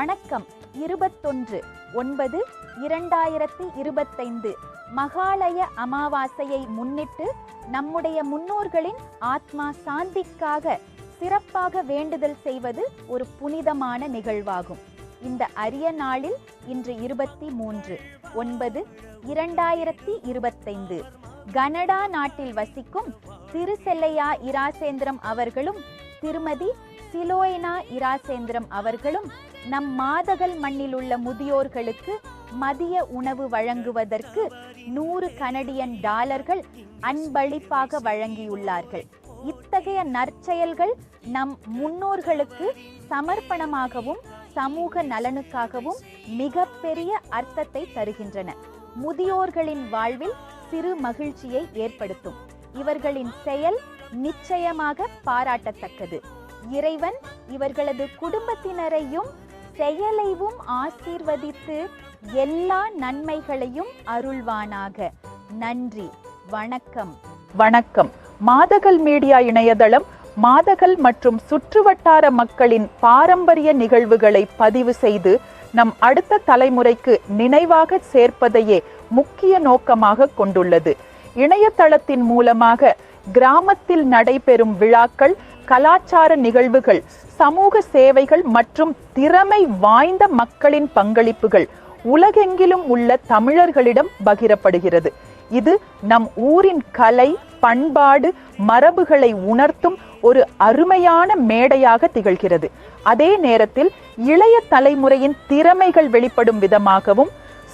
வணக்கம். இருபத்தொன்று ஒன்பது இரண்டாயிரத்தி இருபத்தைந்து. மகாலய அமாவாசையை முன்னிட்டு நம்முடைய முன்னோர்களின் ஆத்மா சாந்திக்காக சிறப்பாக வேண்டுதல் செய்வது ஒரு புனிதமான நிகழ்வாகும். இந்த அரிய நாளில் இன்று இருபத்தி மூன்று ஒன்பது இரண்டாயிரத்தி இருபத்தைந்து. கனடா நாட்டில் வசிக்கும் திருசெல்லையா இராசேந்திரம் அவர்களும் திருமதி சிலோயினா இராசேந்திரம் அவர்களும் நம் மாதகல் மண்ணில் உள்ள முதியோர்களுக்கு மதிய உணவு வழங்குவதற்கு நூறு கனடியன் டாலர்கள் அன்பளிப்பாக வழங்கியுள்ளார்கள். இத்தகைய நற்செயல்கள் நம் முன்னோர்களுக்கு சமர்ப்பணமாகவும் சமூக நலனுக்காகவும் மிகப்பெரிய அர்த்தத்தை தருகின்றன. முதியோர்களின் வாழ்வில் சிறு மகிழ்ச்சியை ஏற்படுத்தும். இவர்களின் செயல் நிச்சயமாக பாராட்டத்தக்கது. இறைவன் இவர்களது குடும்பத்தினரையும் செயலையும் ஆசீர்வதித்து எல்லா நன்மைகளையும் அருள்வானாக. நன்றி வணக்கம். வணக்கம். மாதகல் மீடியா இணையதளம் மாதகல் மற்றும் சுற்றுவட்டார மக்களின் பாரம்பரிய நிகழ்வுகளை பதிவு செய்து நம் அடுத்த தலைமுறைக்கு நினைவாக சேர்ப்பதையே முக்கிய நோக்கமாக கொண்டுள்ளது. இணையதளத்தின் மூலமாக கிராமத்தில் நடைபெறும் விழாக்கள் கலாச்சார நிகழ்வுகள் சமூக சேவைகள் மற்றும் திறமை வாய்ந்த மக்களின் பங்களிப்புகள் உலகெங்கிலும் உள்ள தமிழர்களிடம் பகிரப்படுகிறது. இது நம் ஊரின் கலை பண்பாடு மரபுகளை உணர்த்தும் ஒரு அருமையான மேடையாக திகழ்கிறது. அதே நேரத்தில் இளைய தலைமுறையின் திறமைகள் வெளிப்படும் விதமாகவும்